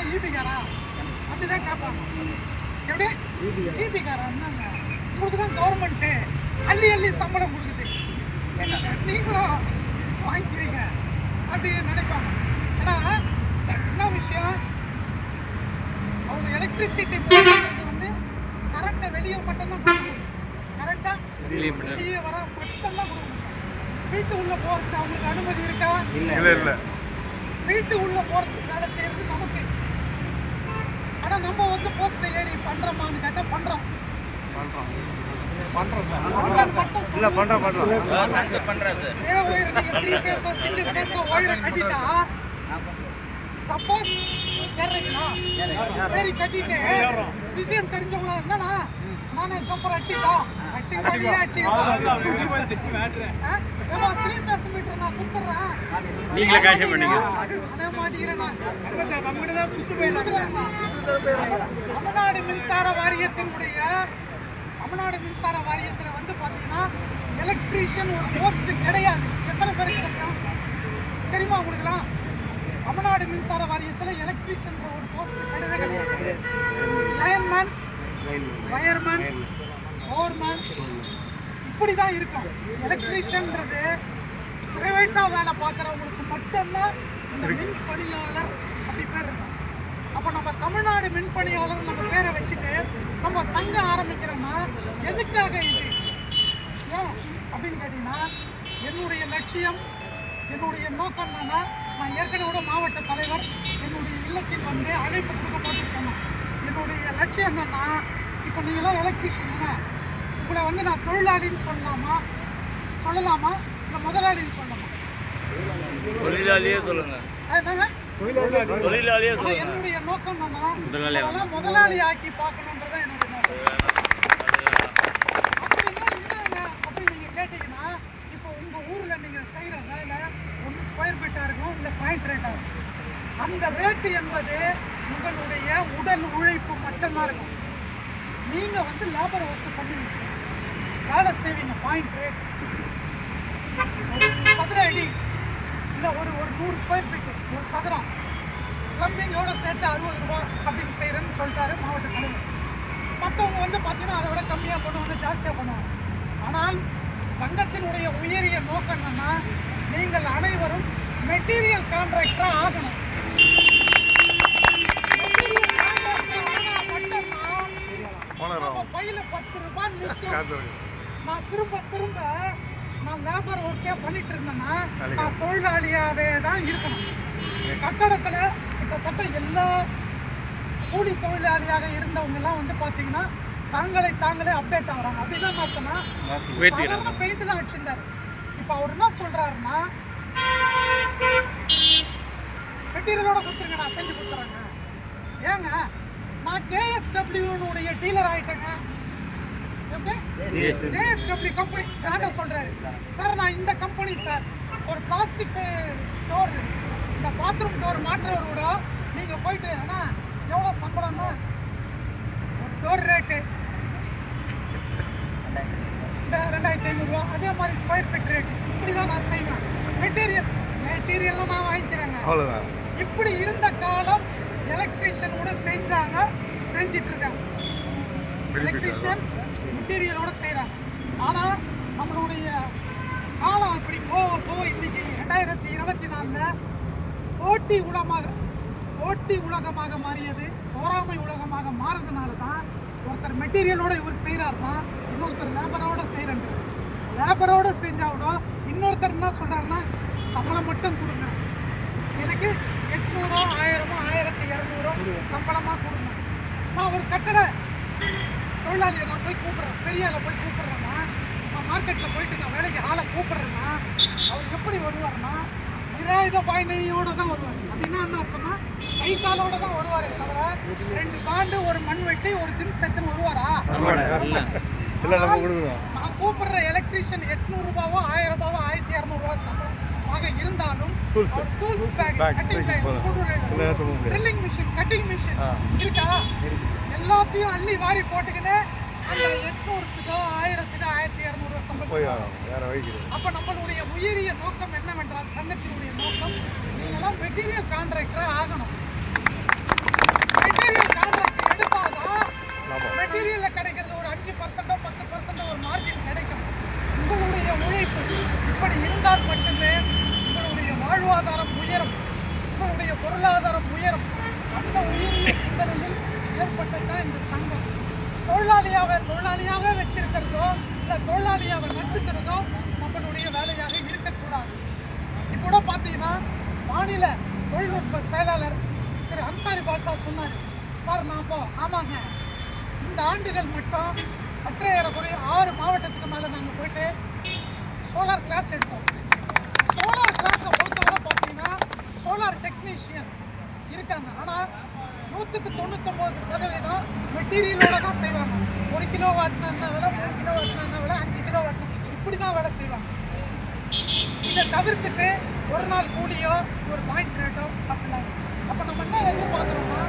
என்ன ஈபிக்காரா அப்படிதான் கேட்பாங்க எப்படி? ஈபிக்காரா என்னங்க உங்களுக்கு தான் கவர்மெண்ட்டு அள்ளி அள்ளி சம்பளம் கொடுக்குது. நீங்களும் வாங்கிக்கிறீங்க? அப்படி நினைப்பாங்க. ஏன்னா என்ன விஷயம்? அவங்க எலக்ட்ரிசிட்டி வந்து கரண்ட்டை வெளியே மட்டும்தான் கொடுக்க கரெக்டாக வெளியே வர மட்டும்தான் கொடுக்க முடியும் வீட்டு உள்ள போறதுக்கு அவங்களுக்கு அனுமதி இருக்கா? இல்ல இல்ல. வீட்டு உள்ள போறதுக்கு வேலை செய்யறது நமக்கு ஆனா நம்ம வந்து போஸ்ட்ல ஏறி பண்றோமான்னு கேட்டா பண்றோம். பண்றோம். மட்டும் இல்ல பண்றோம் பண்றோம். சப்போஸ் ஏறி கட்டிட்டு விஷயம் தெரிஞ்சவங்களா என்னன்னா நானே ஜம்பர் அடிச்சுதா அடிச்சுக்கிட்டா நீ அடிச்சுக்கிட்டா? ஏமா த்ரீ பேஸ் மீட்டர் நான் கொடுத்துட்றேன். நீங்களே காசு பண்ணீங்க அதே மாட்டேங்கிறேன் நான். தமிழ்நாடு மின்சார வாரியத்தினுடைய தமிழ்நாடு மின்சார வாரியத்தில் வந்து பார்த்தீங்கன்னா எலக்ட்ரீஷியன் ஒரு போஸ்ட் கிடையாது. எத்தனை பேருக்கு தெரியும்? தெரியுமா உங்களுக்குலாம் தமிழ்நாடு மின்சார வாரியத்தில் எலக்ட்ரீஷியன்ற ஒரு போஸ்ட் கிடையவே கிடையாது. லயன்மேன் வயர்மேன் ஃபோர்மேன் இப்படி தான் இருக்கும் எலக்ட்ரீஷியன்றது பிரைவேட்டாக வேலை பார்க்குறவங்களுக்கு மட்டும்தான் இந்த மின் பணியாளர் அப்படி பேர் இருக்கும். அப்போ நம்ம தமிழ்நாடு மின் பணியாளர் நம்ம பேரை வச்சுட்டு நம்ம சங்கம் ஆரம்பிக்கிறோம்னா எதுக்காக இது? ஏன் அப்படின்னு கேட்டிங்கன்னா என்னுடைய லட்சியம் என்னுடைய நோக்கம் என்னன்னா நான் ஏற்கனவே மாவட்ட தலைவர் என்னுடைய இல்லத்தில் வந்து அழைப்பு கொடுக்கப்பட்டு சொன்னேன். என்னுடைய லட்சியம் என்னன்னா இப்போ நீங்களாம் எலக்ட்ரிஷியன் உங்களை வந்து நான் தொழிலாளின்னு சொல்லலாமா? சொல்லலாமா? இல்லை முதலாளின்னு சொல்லலாமா? தொழிலாளியே சொல்லுங்க. தொழிலாளியே என்னுடைய நோக்கம் என்னன்னா முதலாளி ஆக்கி பார்க்கணுன்றத என்னுடைய நோக்கம். கேட்டீங்கன்னா இப்போ உங்க ஊர்ல நீங்க செய்யற வேலை ஒன்று ஸ்கொயர் ஃபீட்டா இருக்கும் இல்லை பாயிண்ட் ரேட்டா இருக்கும். அந்த ரேட்டு என்பது உங்களுடைய உடல் உழைப்பு மட்டும்தான் இருக்கும். நீங்க வந்து லேபர் ஒர்க் பண்ணுவீங்க வேலை செய்வீங்க பாயிண்ட் ரேட் சதுர அடி. இல்லை ஒரு ஒரு நூறு ஸ்கொயர் ஃபீட் சதுரம் பிளம்பிங்கோட சேர்த்து அறுபது ரூபா அப்படின்னு செய்கிறேன்னு சொல்லிட்டாரு மாவட்ட தலைவர். மற்றவங்க வந்து பார்த்தீங்கன்னா அதை விட கம்மியாக பண்ணுவாங்க ஜாஸ்தியாக பண்ணுவாங்க. ஆனால் சங்கத்தினுடைய உயரிய நோக்கம் என்னன்னா நீங்கள் அனைவரும் மெட்டீரியல் கான்ட்ராக்டராக ஆகணும். பையில பத்து ரூபாய் நிற்கும். நான் திரும்ப திரும்ப நான் லேபர் ஒர்க்கே பண்ணிட்டு இருந்தேன்னா நான் தொழிலாளியாவே தான் இருக்கணும். கட்டடத்துல கிட்டத்தட்ட எல்லா கூலி தொழிலாளியாக இருந்தவங்க எல்லாம் வந்து பாத்தீங்கன்னா தாங்களே தாங்களே அப்டேட் ஆகுறாங்க. அப்படின்னா பார்த்தோம்னா சாதாரண பெயிண்ட் தான் அடிச்சிருந்தாரு இப்போ அவர் என்ன சொல்றாருன்னா மெட்டீரியலோட கொடுத்துருங்க நான் செஞ்சு கொடுத்துறேங்க. ஏங்க நான் ஜேஎஸ்டபிள்யூனுடைய டீலர் ஆயிட்டேங்க. ஓகே ஜேஎஸ்டபிள்யூ கம்பெனி பிராண்டை சொல்றாரு. சார் நான் இந்த கம்பெனி சார் ஒரு பிளாஸ்டிக் டோர் இந்த பாத்ரூம் டோர் மாற்றுறவர் கூட நீங்க போயிட்டு அண்ணா எவ்வளோ சம்பளம்னா டோர் ரேட்டு இந்த ரெண்டாயிரத்தி ஐநூறுரூவா அதே மாதிரி ஸ்கொயர் ஃபீட் ரேட் இப்படி தான் நான் செய்வேன். மெட்டீரியல் மெட்டீரியல்லாம் நான் வாங்கிக்கிறேங்க. இப்படி இருந்த காலம் எலக்ட்ரீஷியனோட செஞ்சாங்க செஞ்சிட்டு இருக்காங்க எலக்ட்ரீஷியன் மெட்டீரியலோட செய்கிறாங்க ஆனால் நம்மளுடைய காலம் இப்படி போக போக இன்னைக்கு ரெண்டாயிரத்தி இருபத்தி நாலில் போட்டி உலகமாக போட்டி உலகமாக மாறியது போராமை உலகமாக மாறதுனால தான் ஒருத்தர் மெட்டீரியலோட இவர் செய்கிறாருன்னா இன்னொருத்தர் லேபரோட செய்கிறேன் லேபரோட செஞ்சாவிட இன்னொருத்தர் என்ன சொல்கிறாருன்னா சம்பளம் மட்டும் கொடுங்க. எனக்கு எட்நூறோ ஆயிரமோ ஆயிரத்தி இரநூறோ சம்பளமாக கொடுங்க. நான் ஒரு கட்டட தொழிலாளியை நான் போய் கூப்பிட்றேன். பெரிய ஆளை போய் கூப்பிட்றேன்னா நான் மார்க்கெட்டில் போயிட்டு நான் வேலைக்கு ஆளை கூப்பிட்றேன்னா அவர் எப்படி வருவார்னா நிராயுத பாயனையோட தான் வருவார். அப்படின்னா என்ன அர்த்தம்னா கை காலோட தான் வருவாரே தவிர ரெண்டு பாண்டு ஒரு மண் வெட்டி ஒரு தின் செத்துன்னு வருவாரா? நான் கூப்பிடுற எலக்ட்ரீஷியன் எட்நூறு ரூபாவோ ஆயிரம் ரூபாவோ ஆயிரத்தி இரநூறுவா சம்பளமாக இருந்தாலும் Tools. Tools bag cutting bag. Drilling machine cutting machine. இருக்கா? எல்லாத்தையும் அள்ளி வாரி போட்டுக்கிட்டு அந்த எட்நூறுத்துக்கோ ஆயிரத்துக்கோ ஆயிரத்தி இரநூறுவா சம்பளம் அப்போ நம்மளுடைய உயரிய நோக்கம் என்னவென்றால் சங்கத்தினுடைய நீங்களாம் மெட்டீரியல் கான்ட்ராக்டராக ஆகணும். மெட்டீரியல் கான்ட்ராக்ட் எடுத்தாதான் மெட்டீரியலில் கிடைக்கிறது ஒரு அஞ்சு பர்சன்டோ பத்து பர்சன்டோ ஒரு மார்ஜின் கிடைக்கும். உங்களுடைய உழைப்பு இப்படி இருந்தால் மட்டுமே உங்களுடைய வாழ்வாதாரம் உயரும். உங்களுடைய பொருளாதாரம் உயரும். அந்த உயரிய சிந்தனையில் ஏற்பட்டதுதான் இந்த சங்கம். தொழிலாளியாக தொழிலாளியாக வச்சிருக்கிறதோ இல்லை தொழிலாளியாக நசுக்கிறதோ பார்த்தீங்கன்னா மாநில தொழில்நுட்ப செயலாளர் திரு அன்சாரி பாஷா சொன்னார். சார் நான் இப்போ ஆமாங்க. இந்த ஆண்டுகள் மட்டும் சற்றே ஏறக்குறைய ஆறு மாவட்டத்துக்கு மேலே நாங்கள் போயிட்டு சோலார் கிளாஸ் எடுத்தோம். சோலார் கிளாஸை பொறுத்தவரை பார்த்தீங்கன்னா சோலார் டெக்னீஷியன் இருக்காங்க. ஆனால் நூற்றுக்கு தொண்ணூத்தொம்பது சதவீதம் மெட்டீரியலோட தான் செய்வாங்க. ஒரு கிலோ வாட்டினா என்ன விலை? மூணு கிலோ வாட்டினா என்ன விலை? அஞ்சு கிலோ வாட்டினா இப்படி தான் வேலை செய்வாங்க. இதை தவிர்த்துட்டு ஒரு நாள் கூடியோ ஒரு பாயிண்ட் ரேட்டோ அப்படிலாம் அப்போ நம்ம என்ன எதிர்பார்க்குறோம்னா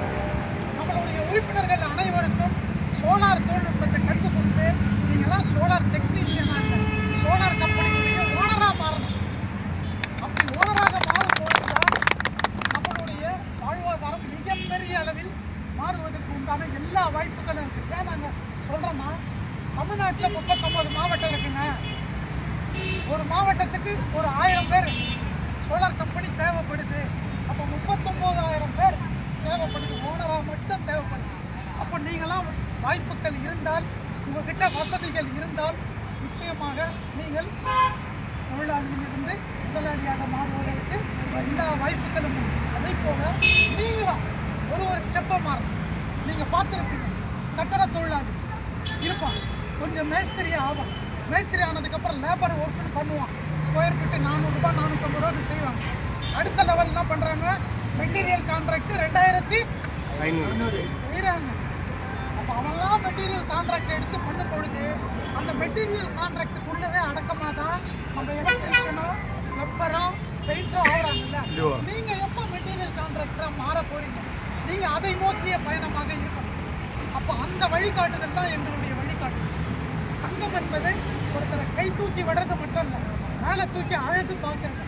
நம்மளுடைய உறுப்பினர்கள் அனைவருக்கும் சோலார் தொழில்நுட்பத்தை கற்றுக் கொடுத்து நீங்களாம் சோலார் டெக்னீஷியனாக சோலார் கம்பெனியுடைய ஓனராக மாறணும். அப்படி ஓனராக மாறும்போது தான் நம்மளுடைய வாழ்வாதாரம் மிகப்பெரிய அளவில் மாறுவதற்கு உண்டான எல்லா வாய்ப்புகளும் இருக்குது ஏன் நாங்கள் சொல்கிறோமா தமிழ்நாட்டில் முப்பத்தொம்பது மாவட்டம் இருக்குங்க. ஒரு மாவட்டத்துக்கு ஒரு ஆயிரம் பேர் சோலார் கம்பெனி தேவைப்படுது. அப்போ முப்பத்தொம்போதாயிரம் பேர் தேவைப்படுது. ஓனராக மட்டும் தேவைப்படுது. அப்போ நீங்களாம் வாய்ப்புகள் இருந்தால் உங்ககிட்ட வசதிகள் இருந்தால் நிச்சயமாக நீங்கள் தொழிலாளியிலிருந்து முதலாளியாக மாறுவதற்கு எல்லா வாய்ப்புகளும் அதே போல நீங்களும் ஒரு ஒரு ஸ்டெப்பாக மாறணும். நீங்கள் பார்த்துருப்பீங்க கட்டட தொழிலாளி இருப்பான் கொஞ்சம் மேஸ்திரி ஆவான் மேஸ்திரி ஆனதுக்கப்புறம் லேபர் ஒர்க்குன்னு பண்ணுவான் ஸ்கொயர் ஃபீட்டு நானூறுரூபா நானூற்றம்பது ரூபாய்க்கு செய்வாங்க. அடுத்த லெவல் என்ன பண்ணுறாங்க மெட்டீரியல் கான்ட்ராக்ட் ரெண்டாயிரத்தி ஐநூறு. செய்கிறாங்க அப்போ அவங்களாம் மெட்டீரியல் கான்ட்ராக்ட் எடுத்து பண்ண பொழுது அந்த மெட்டீரியல் கான்ட்ராக்டுக்குள்ளவே அடக்கமாக தான் நம்ம எலக்ட்ரிஷனோ லப்பரோ பெயிண்டோ ஆகுறாங்கல்ல? நீங்கள் எப்போ மெட்டீரியல் கான்ட்ராக்டராக மாற போறீங்க? நீங்கள் அதை நோக்கிய பயணமாக இருக்கணும். அப்போ அந்த வழிகாட்டுதல் தான் எங்களுடைய வழிகாட்டுதல். சங்கம் என்பது ஒருத்தரை கை தூக்கி விடுறது மட்டும் இல்லை. மேலே தூக்கி அழகு பார்க்குறாங்க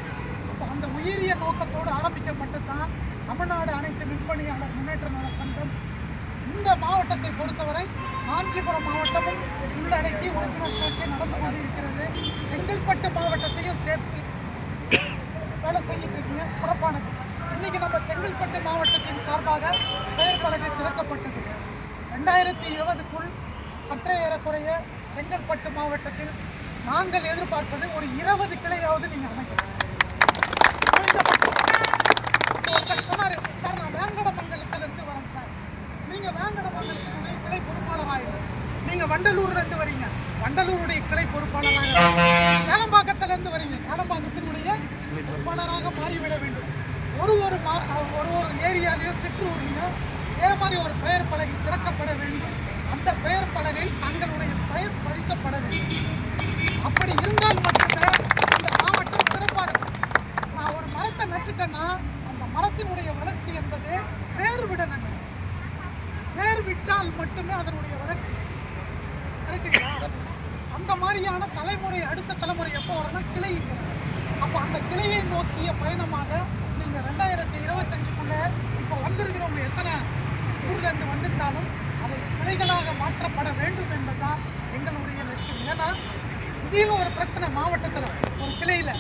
அப்போ அந்த உயரிய நோக்கத்தோடு ஆரம்பிக்க மட்டும்தான் தமிழ்நாடு அனைத்து விற்பனையாளர் முன்னேற்ற நல சங்கம். இந்த மாவட்டத்தை பொறுத்தவரை காஞ்சிபுரம் மாவட்டமும் உள்ளடக்கி உறுப்பினர் சேர்க்கை நடந்து கொண்டிருக்கிறது. செங்கல்பட்டு மாவட்டத்தையும் சேர்த்து வேலை செஞ்சுட்டு இருக்கீங்க. சிறப்பானது. இன்னைக்கு நம்ம செங்கல்பட்டு மாவட்டத்தின் சார்பாக பெயர் பலகை திறக்கப்பட்டது. ரெண்டாயிரத்தி இருபதுக்குள் சற்றே ஏறக்குறைய செங்கல்பட்டு மாவட்டத்தில் நாங்கள் எதிர்பார்ப்பது ஒரு இருபது கிளையாவது நீங்கள் அமைக்கணும் குறைந்தபட்சம். சொன்னாரு சார் நான் வேங்கடமங்கலத்திலிருந்து வரேன் சார். நீங்க வேங்கடமங்கலத்தினுடைய கிளை பொறுப்பாளராக நீங்க வண்டலூர்ல இருந்து வரீங்க. வண்டலூருடைய கிளை பொறுப்பாளராக சேலம்பாக்கத்திலிருந்து வரீங்க. கேளம்பாக்கத்தினுடைய பொறுப்பாளராக மாறிவிட வேண்டும். ஒரு ஒரு மா ஒரு ஒரு ஏரியாலையும் சிற்றூர்லையும் வேறு மாதிரி ஒரு பெயர் பலகை திறக்கப்பட வேண்டும். அந்த பெயர் பலகை தங்களுடைய பெயர் பதிக்கப்பட வேண்டும். அப்படி இருந்தால் மட்டுமே இந்த மாவட்டம் சிறப்பாக இருக்கும் நான் ஒரு மரத்தை நட்டுட்டேன்னா அந்த மரத்தினுடைய வளர்ச்சி என்பது வேர் விடணுங்க வேர் விட்டால் மட்டுமே அதனுடைய வளர்ச்சி. கரெக்டுங்களா அந்த மாதிரியான தலைமுறை அடுத்த தலைமுறை எப்போ வரும்னா கிளை அப்போ அந்த கிளையை நோக்கிய பயணமாக நீங்கள் ரெண்டாயிரத்தி இருபத்தஞ்சுக்குள்ளே இப்போ வந்திருக்கிறவங்க எத்தனை ஊர்லேருந்து வந்திருந்தாலும் அவை கிளைகளாக மாற்றப்பட வேண்டும் என்பதுதான் எங்களுடைய லட்சியம். ஏன்னா திடீர்னு ஒரு பிரச்சனை மாவட்டத்தில் ஒரு கிளையில்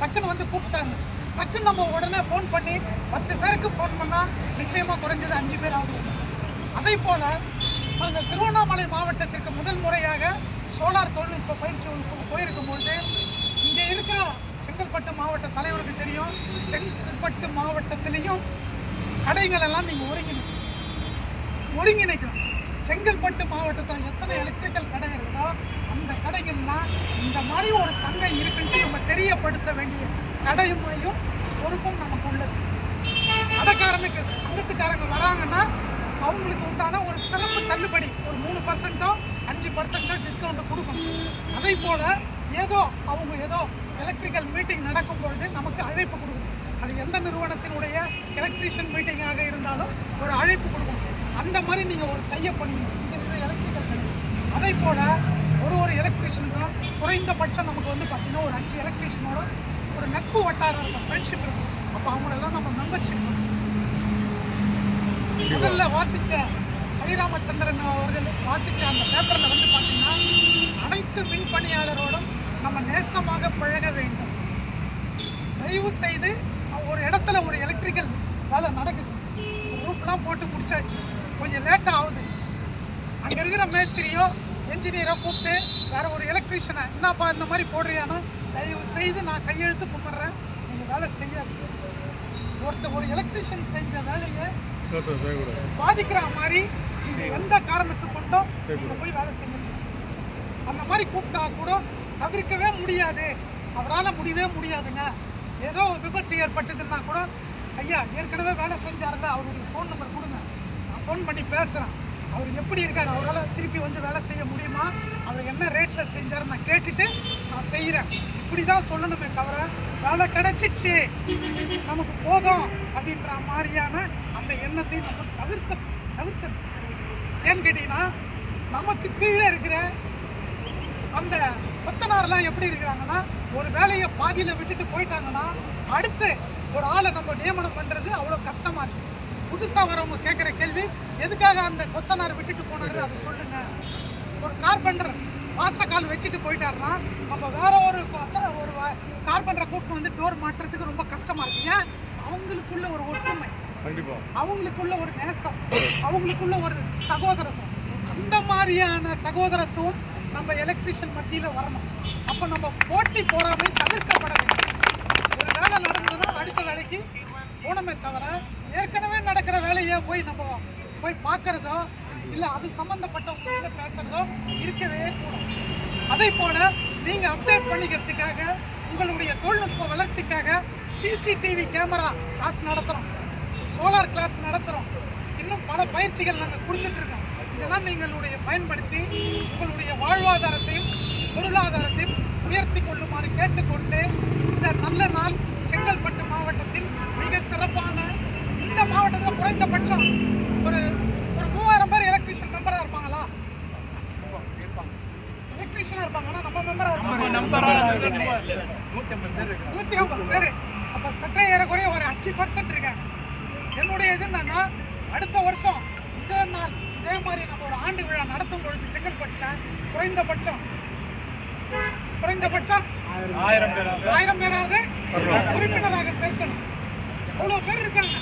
டக்குன்னு வந்து கூப்பிட்டாங்க. டக்குன்னு நம்ம உடனே ஃபோன் பண்ணி பத்து பேருக்கு ஃபோன் பண்ணால் நிச்சயமாக குறைஞ்சது அஞ்சு பேர் ஆகும். அதே போல் நாங்கள் திருவண்ணாமலை மாவட்டத்திற்கு முதல் முறையாக சோலார் தொழில்நுட்ப பயிற்சி வகுப்புக்கு போயிருக்கும்போது இங்கே இருக்கிற செங்கல்பட்டு மாவட்ட தலைவருக்கு தெரியும். செங்கல்பட்டு மாவட்டத்திலையும் கடைகள் எல்லாம் நீங்கள் ஒருங்கிணைக்கணும். ஒருங்கிணைக்கணும். செங்கல்பட்டு மாவட்டத்தில் எத்தனை எலக்ட்ரிக்கல் கடை இருக்குதோ அந்த கடைகள்லாம் இந்த மாதிரி ஒரு சங்கம் இருக்குன்ட்டு நம்ம தெரியப்படுத்த வேண்டிய கடையுமையும் பொறுப்பும் நமக்கு உள்ளது. கடைக்காரனுக்கு சங்கத்துக்காரங்க வராங்கன்னா அவங்களுக்கு உண்டான ஒரு சிறப்பு தள்ளுபடி ஒரு மூணு பர்சன்ட்டோ அஞ்சு பர்சன்ட்டோ டிஸ்கவுண்ட்டை கொடுக்கணும். அதே போல் ஏதோ அவங்க ஏதோ எலக்ட்ரிக்கல் மீட்டிங் நடக்கும் பொழுது நமக்கு அழைப்பு கொடுக்கணும். அது எந்த நிறுவனத்தினுடைய எலக்ட்ரீஷியன் மீட்டிங்காக இருந்தாலும் ஒரு அழைப்பு கொடுக்கணும். அந்த மாதிரி நீங்கள் ஒரு டையப் பண்ணிக்கணும் இந்த இருக்கிற எலக்ட்ரிக்கல் கடை அதே போல் ஒரு ஒரு எலக்ட்ரீஷியனுக்கும் குறைந்தபட்சம் நமக்கு வந்து பார்த்திங்கன்னா ஒரு அஞ்சு எலக்ட்ரீஷியனோட ஒரு நட்பு வட்டாரம் இருக்கும் ஃப்ரெண்ட்ஷிப் இருக்கும். அப்போ அவங்களெல்லாம் நம்ம மெம்பர்ஷிப் முதல்ல வாசித்த ஹரிராமச்சந்திரன் அவர்கள் வாசித்த அந்த பேப்பரில் வந்து பார்த்தீங்கன்னா அனைத்து மின் பணியாளரோடும் நம்ம நேசமாக பழக வேண்டும். தயவு செய்து ஒரு இடத்துல ஒரு எலக்ட்ரிக்கல் வேலை நடக்குது. ரூஃப்லாம் போட்டு முடிச்சாச்சு. கொஞ்சம் லேட்டாக ஆகுது. அங்கே இருக்கிற மேஸ்திரியோ என்ஜினியரோ கூப்பிட்டு வேற ஒரு எலக்ட்ரீஷியனை என்னப்பா இந்த மாதிரி போடுறியானோ தயவு செய்து நான் கையெழுத்து கும்பிட்றேன். நீங்கள் வேலை செய்யாது ஒருத்தர் ஒரு எலக்ட்ரீஷியன் செஞ்ச வேலையை பாதிக்கிற மாதிரி நீங்க எந்த காரணத்தை கொண்டும் நீங்க போய் வேலை செய்யணும் அந்த மாதிரி கூப்பிட்டா கூட தவிர்க்கவே முடியாது. அவரால் முடியவே முடியாதுங்க. ஏதோ விபத்து ஏற்பட்டதுன்னா கூட ஐயா ஏற்கனவே வேலை செஞ்சாருங்க அவருடைய ஃபோன் நம்பர் நான் ஃபோன் பண்ணி பேசுகிறேன் அவர் எப்படி இருக்கார்? அவரால் திருப்பி வந்து வேலை செய்ய முடியுமா? அவர் என்ன ரேட்டில் செஞ்சார்? நான் கேட்டுட்டு நான் செய்கிறேன் இப்படி தான் சொல்லணுமே தவிர வேலை கிடச்சிச்சு. நமக்கு போதும் அப்படின்ற மாதிரியான அந்த எண்ணத்தை நம்ம தவிர்த்த தவிர்த்து ஏன்னு கேட்டிங்கன்னா நமக்கு கீழே இருக்கிற அந்த கொத்தனாரெலாம் எப்படி இருக்கிறாங்கன்னா ஒரு வேலையை பாதியில் விட்டுட்டு போயிட்டாங்கன்னா அடுத்து ஒரு ஆளை நம்ம நியமனம் பண்ணுறது அவ்வளோ கஷ்டமாக இருக்குது புதுசாக வரவங்க கேட்குற கேள்வி எதுக்காக அந்த கொத்தனார் விட்டுட்டு போனாரு அதை சொல்லுங்க. ஒரு கார்பெண்டர் வாசக்கால் வச்சுட்டு போயிட்டாருன்னா நம்ம வேற ஒரு ஒரு கார்பெண்டரை கூப்பிட்டு வந்து டோர் மாட்டுறதுக்கு ரொம்ப கஷ்டமா இருக்கு. ஏன்? அவங்களுக்குள்ள ஒரு ஒற்றுமை. அவங்களுக்குள்ள ஒரு நேசம். அவங்களுக்குள்ள ஒரு சகோதரத்துவம். அந்த மாதிரியான சகோதரத்துவம் நம்ம எலக்ட்ரிஷியன் மத்தியில் வரணும். அப்போ நம்ம போட்டி போறாமை தவிர்க்கப்பட வேண்டும். ஒரு வேலை நடந்ததுன்னா அடுத்த வேலைக்கு போனமே தவிர ஏற்கனவே நடக்கிற வேலையை போய் நம்ம போய் பார்க்கறதோ இல்லை அது சம்மந்தப்பட்டவங்க பேசுகிறதோ இருக்கவே கூடும் அதே போல நீங்கள் அப்டேட் பண்ணிக்கிறதுக்காக உங்களுடைய தொழில்நுட்ப வளர்ச்சிக்காக சிசிடிவி கேமரா கிளாஸ் நடத்துகிறோம் சோலார் கிளாஸ் நடத்துகிறோம் இன்னும் பல பயிற்சிகள் நாங்கள் கொடுத்துட்ருக்கோம் இதெல்லாம் நீங்களுடைய பயன்படுத்தி உங்களுடைய வாழ்வாதாரத்தையும் பொருளாதாரத்தையும் உயர்த்தி கொள்ளுமாறு கேட்டுக்கொண்டு இந்த நல்ல நாள் செங்கல்பட்டு மாவட்டத்தில் மிக சிறப்பான இந்த மாவட்டத்தில் குறைந்தபட்சம் ஒரு ஒரு மூவாயிரம் பேர் எலக்ட்ரிஷியன் மெம்பராக இருப்பாங்களா? எலக்ட்ரிஷியனாக இருப்பாங்கன்னா நம்ம மெம்பராக இருப்பாங்க நூற்றி ஐம்பது பேர் அப்போ சற்றே ஏறக்குறைய ஒரு அஞ்சு பர்சன்ட் இருக்காங்க. என்னுடைய இது என்னன்னா அடுத்த வருஷம் இதே நாள் இதே மாதிரி நம்ம ஒரு ஆண்டு விழா நடத்தும் பொழுது செங்கல்பட்டில் குறைந்தபட்சம் குறைந்தபட்சம் ஆயிரம் பேராவது உறுப்பினராக சேர்க்கணும். அவ்வளோ பேர் இருக்காங்க.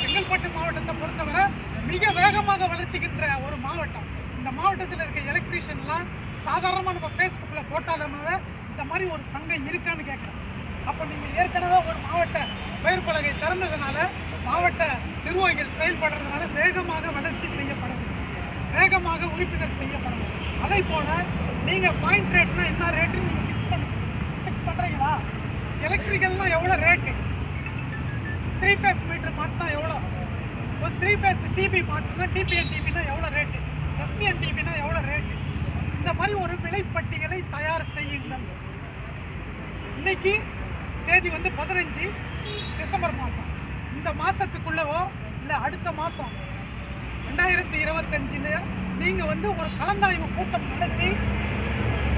செங்கல்பட்டு மாவட்டத்தை பொறுத்தவரை மிக வேகமாக வளர்ச்சிக்கின்ற ஒரு மாவட்டம். இந்த மாவட்டத்தில் இருக்க எலக்ட்ரீஷியன்லாம் சாதாரணமாக நம்ம ஃபேஸ்புக்கில் போட்டாலுமே இந்த மாதிரி ஒரு சங்கம் இருக்கான்னு கேட்குறேன். அப்போ நீங்கள் ஏற்கனவே ஒரு மாவட்ட பெயர் பலகை திறந்ததுனால மாவட்ட நிர்வாகிகள் செயல்படுறதுனால வேகமாக வளர்ச்சி செய்யப்படும். வேகமாக உறுப்பினர் செய்யப்படும். அதே போல் நீங்கள் பாயிண்ட் ரேட்னா என்ன ரேட்டுன்னு நீங்கள் ஃபிக்ஸ் பண்ண ஃபிக்ஸ் பண்ணுறீங்களா எலக்ட்ரிக்கல்னால் எவ்வளோ ரேட்டு த்ரீ ஃபேஸ் மீட்டர் மாட்டினா எவ்வளோ? ஒரு த்ரீ ஃபேஸ் டிபி மாட்டினா டிபிஎன் டிபினா எவ்வளோ ரேட்டு எஸ்பிஎன் டிபினா எவ்வளோ ரேட்டு இந்த மாதிரி ஒரு விலைப்பட்டியலை தயார் செய்யுங்கள். இன்னைக்கு தேதி வந்து பதினஞ்சு டிசம்பர் மாதம். இந்த மாதத்துக்குள்ளவோ இல்லை அடுத்த மாதம் ரெண்டாயிரத்தி இருபத்தஞ்சில் நீங்கள் வந்து ஒரு கலந்தாய்வு கூட்டம் நடத்தி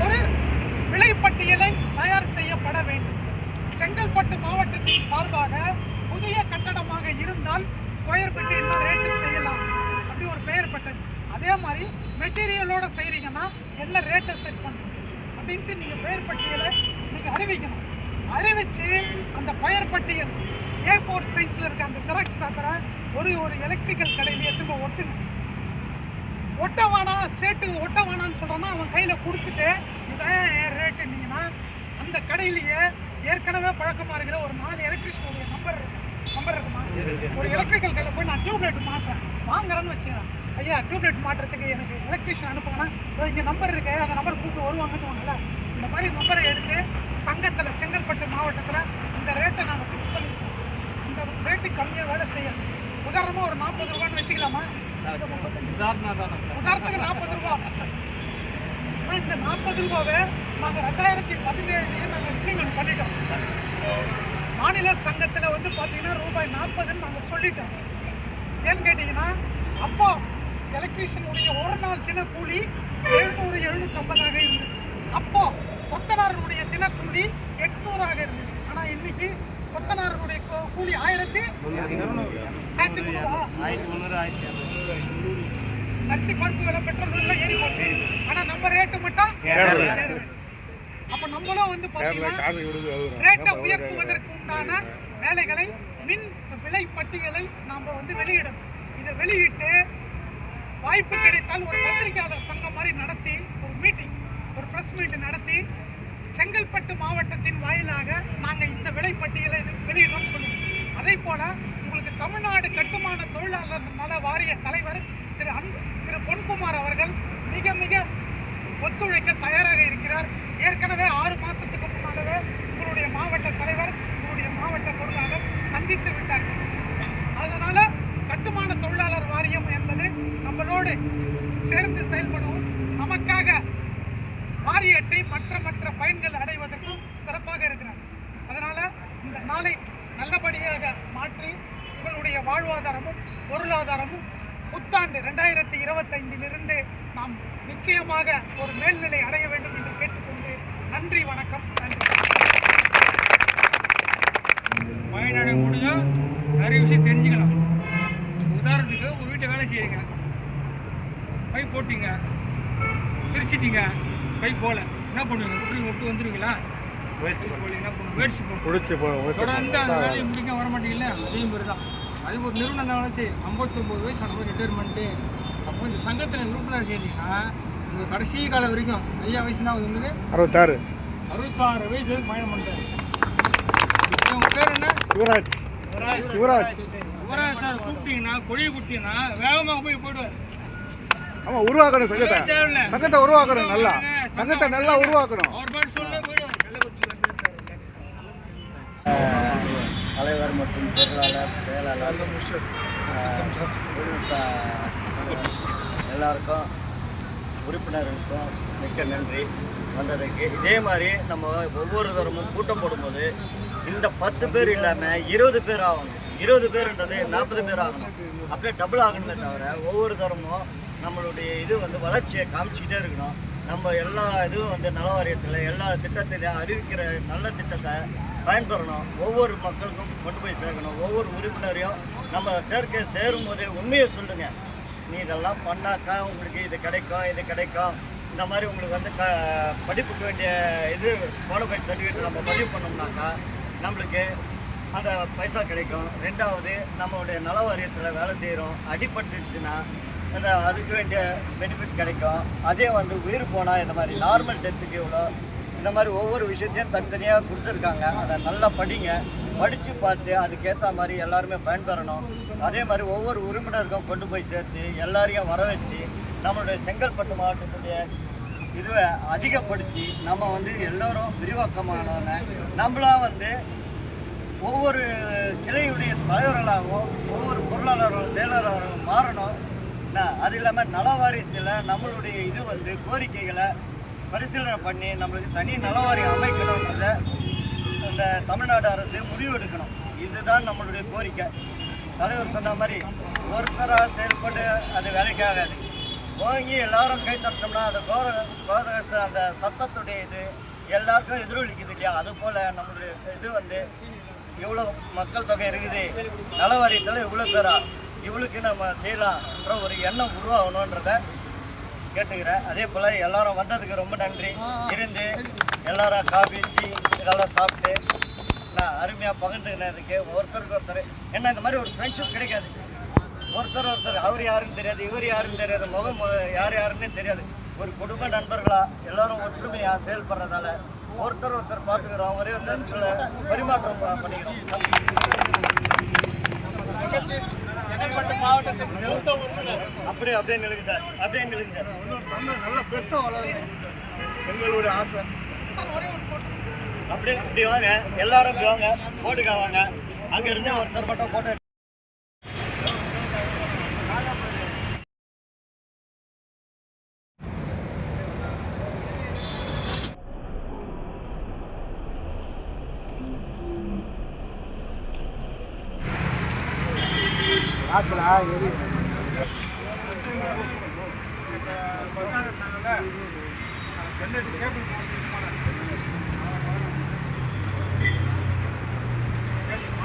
ஒரு விலைப்பட்டியலை தயார் செய்யப்பட வேண்டும். செங்கல்பட்டு மாவட்டத்தின் சார்பாக புதிய கட்டடமாக இருந்தால் ஸ்கொயர் ஃபீட் என்ன ரேட்டு செய்யலாம்? அப்படி ஒரு பெயர் பட்டது. அதே மாதிரி மெட்டீரியலோடு செய்கிறீங்கன்னா என்ன ரேட்டை செட் பண்ணுங்க அப்படின்ட்டு நீங்கள் பெயர் பட்டியலை நீங்கள் அறிவிக்கணும். அறிவிச்சு அந்த பெயர் பட்டியல் ஏ ஃபோர் சைஸில் இருக்க அந்த ஜெராக்ஸ் பேப்பரை ஒரு ஒரு எலக்ட்ரிக்கல் கடையில் எடுத்து ஒட்டுங்க. ஒட்ட வேணாம் சேட்டு ஒட்ட வேணாம்னு சொல்கிறோன்னா அவன் கையில் கொடுத்துட்டு இதான் என் ரேட்டுனீங்கன்னா அந்த கடையிலேயே ஏற்கனவே பழக்கமாக இருக்கிற ஒரு நாலு எலக்ட்ரிஷியனுடைய நம்பர் இருக்கு. நம்பர் இருக்குமா? ஒரு எலக்ட்ரிக்கல் கடையில் போய் நான் டியூப் லைட் மாட்டுறேன் வாங்குறேன்னு வச்சுக்கிறேன் ஐயா டியூப் லைட் மாட்டுறதுக்கு எனக்கு எலக்ட்ரிஷியன் அனுப்புங்கன்னா இங்கே நம்பர் இருக்கு. அந்த நம்பர் கூப்பிட்டு வருவாங்கன்னு இந்த மாதிரி நம்பரை எடுத்து சங்கத்தில் செங்கல்பட்டு மாவட்டத்தில் இந்த ரேட்டை நாங்கள் ஃபிக்ஸ் பண்ணிருக்கோம். இந்த ரேட்டு கம்மியாக வேலை செய்யணும். உதாரணமாக ஒரு நாற்பது ரூபான்னு வச்சுக்கலாமா? உதாரணத்துக்கு நாற்பது ரூபா. இந்த நாற்பது ரூபாவை நாங்கள் ரெண்டாயிரத்தி பதினேழுலேயே நாங்கள் இம்ப்ளிமெண்ட் பண்ணிட்டோம். மாநில சங்கத்தில் வந்து பார்த்தீங்கன்னா ரூபாய் நாற்பதுன்னு நாங்கள் சொல்லிட்டோம். ஏன்னு கேட்டிங்கன்னா அப்போ எலக்ட்ரீஷியனுடைய ஒரு நாள் தினக்கூலி எழுநூறு எழுநூற்றம்பதாக இருந்தது. அப்போ கொத்தனாரனுடைய தினக்கூலி எட்நூறாக இருந்தது. ஆனால் இன்னைக்கு கொத்தனாரனுடைய கூலி ஆயிரத்தி ஆயிரத்தி முந்நூறா ஆயிரத்தி அரிசி பருப்பு விலை பெட்ரோல் ஏறி போச்சு. ஆனா நம்ம ரேட்டு மட்டும். அப்ப நம்மளும் வந்து ரேட்டை உயர்த்துவதற்கு உண்டான வேலைகளை மின் விலை பட்டியலை நாம் வந்து வெளியிடணும். இதை வெளியிட்டு வாய்ப்பு கிடைத்தால் ஒரு பத்திரிகையாளர் சங்கம் மாதிரி நடத்தி ஒரு மீட்டிங் ஒரு ப்ரெஸ் மீட் நடத்தி செங்கல்பட்டு மாவட்டத்தின் வாயிலாக நாங்கள் இந்த விலை பட்டியலை வெளியிடணும்னு சொல்லுவோம். அதே போல உங்களுக்கு தமிழ்நாடு கட்டுமான தொழிலாளர் நல வாரிய தலைவர் திரு அன் திரு பொன்குமார் அவர்கள் மிக மிக ஒத்துழைக்க தயாராக இருக்கிறார். ஏற்கனவே ஆறு மாதத்துக்கு முன்னாலவே உங்களுடைய மாவட்ட தலைவர் உங்களுடைய மாவட்ட பொருளாளர் சந்தித்து விட்டார்கள் அதனால் கட்டுமான தொழிலாளர் வாரியம் என்பது நம்மளோடு சேர்ந்து செயல்படுவோம். நமக்காக வாரியத்தை மற்ற மற்ற பயன்கள் அடைவதற்கும் சிறப்பாக இருக்கிறார். அதனால் இந்த நாளை நல்லபடியாக மாற்றி உங்களுடைய வாழ்வாதாரமும் பொருளாதாரமும் புத்தாண்டு ரெண்டாயிரத்தி இருபத்தைந்திலிருந்து நாம் நிச்சயமாக ஒரு மேல்நிலை அடைய வேண்டும் என்று நன்றி வணக்கம் நன்றி. பயனடை முடிஞ்சால் நிறைய விஷயம் தெரிஞ்சுக்கலாம் உதாரணத்துக்கு ஒரு வீட்டை வேலை செய்யுங்க பைப் போட்டீங்க. பிரிச்சிட்டீங்க. பைப் போல. என்ன பண்ணுவீங்க? விட்டு விட்டு வந்துடுவீங்களா போ தொடர்ந்து அந்த வேலையை முடிக்க வர மாட்டீங்கல்ல அதே மாதிரி தான் அது ஒரு நிறுவனம் தான் சரி ஐம்பத்தொம்பது வயசு அந்த மாதிரி ரிட்டையர்மெண்ட்டு அப்போ இந்த சங்கத்தில் உறுப்பினர் சேர்ந்தீங்கன்னா உங்கள் கடைசி காலம் வரைக்கும் ஐயா வயசு தான் உங்களுக்கு? அறுபத்தாறு. அறுபத்தாறு வயசு வரைக்கும் பயணம் பண்ணுறேன் உங்கள் பேர் என்ன? யுவராஜ். யுவராஜ். யுவராஜ். சார் கூப்பிட்டீங்கன்னா கொடியை கொடுத்தீங்கன்னா வேகமாக போய் போயிடுவார். ஆமா உருவாக்கணும் சங்கத்தை. சங்கத்தை உருவாக்கணும் நல்லா. சங்கத்தை நல்லா உருவாக்கணும். தலைவர் மற்றும் பொருளாளர் செயலாளர் எல்லாருக்கும் உறுப்பினர்களுக்கும் மிக்க நன்றி. வந்ததுக்கு இதே மாதிரி நம்ம ஒவ்வொரு தரமும் கூட்டம் போடும்போது இந்த பத்து பேர் இல்லாமல் இருபது பேர் ஆகணும். இருபது பேருன்றது நாற்பது பேர் ஆகணும். அப்படியே டபுள் ஆகணுமே தவிர ஒவ்வொரு தரமும் நம்மளுடைய இது வந்து வளர்ச்சியை காமிச்சிக்கிட்டே இருக்கணும். நம்ம எல்லா இதுவும் வந்து நல வாரியத்தில் எல்லா திட்டத்திலையும் அறிவிக்கிற நல்ல திட்டத்தை பயன்பெறணும். ஒவ்வொரு மக்களுக்கும் கொண்டு போய் சேர்க்கணும். ஒவ்வொரு உறுப்பினரையும் நம்ம சேர்க்க சேரும் போதே உண்மையை சொல்லுங்கள் நீ இதெல்லாம் பண்ணாக்கா உங்களுக்கு இது கிடைக்கும் இது கிடைக்கும் இந்த மாதிரி உங்களுக்கு வந்து க படிப்புக்கு வேண்டிய இது குவாலிஃபைட் சர்டிஃபிகேட் நம்ம பதிவு பண்ணோம்னாக்கா நம்மளுக்கு அந்த பைசா கிடைக்கும். ரெண்டாவது நம்மளுடைய நல வாரியத்தில் வேலை செய்கிறோம் அடிபட்டுச்சுன்னா அந்த அதுக்கு வேண்டிய பெனிஃபிட் கிடைக்கும். அதே வந்து உயிர் போனால் இந்த மாதிரி நார்மல் டெத்துக்கு இவ்வளோ இந்த மாதிரி ஒவ்வொரு விஷயத்தையும் தனித்தனியாக கொடுத்துருக்காங்க. அதை நல்லா படிங்க. படித்து பார்த்து அதுக்கேற்ற மாதிரி எல்லாருமே பயன்பெறணும். அதே மாதிரி ஒவ்வொரு உறுப்பினருக்கும் கொண்டு போய் சேர்த்து எல்லாரையும் வர வச்சு நம்மளுடைய செங்கல்பட்டு மாவட்டத்துடைய இதுவை அதிகப்படுத்தி நம்ம வந்து எல்லோரும் விரிவாக்கமானோன்னு நம்மளா வந்து ஒவ்வொரு கிளையுடைய தலைவர்களாகவும் ஒவ்வொரு பொருளாளர்களும் செயலாளர்களும் மாறணும். என்ன, அது இல்லாமல் நல வாரியத்தில் நம்மளுடைய இது வந்து கோரிக்கைகளை பரிசீலனை பண்ணி நம்மளுக்கு தனி நலவாரியம் அமைக்கணுன்றதை இந்த தமிழ்நாடு அரசு முடிவெடுக்கணும் இதுதான் நம்மளுடைய கோரிக்கை. தலைவர் சொன்ன மாதிரி ஒருத்தராக செயல்பட்டு அது வேலைக்காகாது. வாங்கி எல்லாரும் கை தட்டினோம்னா அந்த கோர கோதகச அந்த சத்தத்துடைய இது எல்லாருக்கும் எதிரொலிக்குது இல்லையா? அது போல் நம்மளுடைய இது வந்து இவ்வளோ மக்கள் தொகை இருக்குது. நலவாரியத்தில் இவ்வளோ பேரா இவளுக்கு நம்ம செய்யலாம்ன்ற ஒரு எண்ணம் உருவாகணுன்றத கேட்டுக்கிறேன். அதே போல் எல்லாரும் வந்ததுக்கு ரொம்ப நன்றி. இருந்து எல்லாரும் காஃபி டீ இதெல்லாம் சாப்பிட்டு நான் அருமையாக பகிர்ந்துக்கினதுக்கு ஒருத்தருக்கு ஒருத்தர் என்ன இந்த மாதிரி ஒரு ஃப்ரெண்ட்ஷிப் கிடைக்காது. ஒருத்தர் ஒருத்தர் அவர் யாருன்னு தெரியாது இவர் யாருன்னு தெரியாது முகம் யார் யாருன்னு தெரியாது. ஒரு குடும்ப நண்பர்களா எல்லாரும் ஒற்றுமையாக செயல்படுறதால ஒருத்தர் ஒருத்தர் பார்த்துக்கிறோம் ஒரே ஒரு பரிமாற்றம் பண்ணிக்கிறோம். அப்படியே அப்படியே நிலுங்க சார். அப்படியே நிலுங்க சார். நல்லா பெருசாக வளரணும் எங்களுடைய ஆசை. அப்படி அப்படி வாங்க. எல்லாரும் இப்படி வாங்க. போட்டுக்கா வாங்க. அங்கேருந்து ஒருத்தர் மட்டும் போட்டோ ஆப்பிளா எரி சென்னை கேபிள்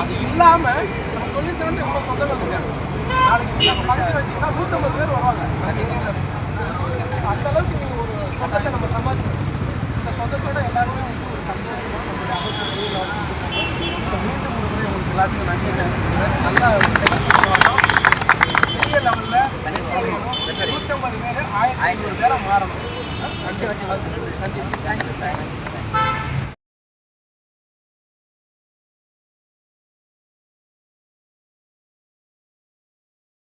அது இல்லாம சொல்லி சேர்ந்து இவ்வளவு சொந்தங்கள் இருக்காங்க நாளைக்கு நம்ம பக்கத்துல வச்சீங்கன்னா நூற்றம்பது பேர் வருவாங்க அந்த அளவுக்கு ஒரு சொந்தத்தை நம்ம சம்பாதிக்கணும் இந்த சொந்தத்தோட எல்லாருமே ஒரு சந்தோஷமா மீண்டும் ஒரு முறை உங்களுக்கு எல்லாத்துக்கும் நன்றி நல்லா வரணும் பெரிய நூற்றம்பது பேர் ஆயிரத்தி ஐநூறு பேரை மாறணும். 好，好，好，好，好，好，好，好，好，好，好，好，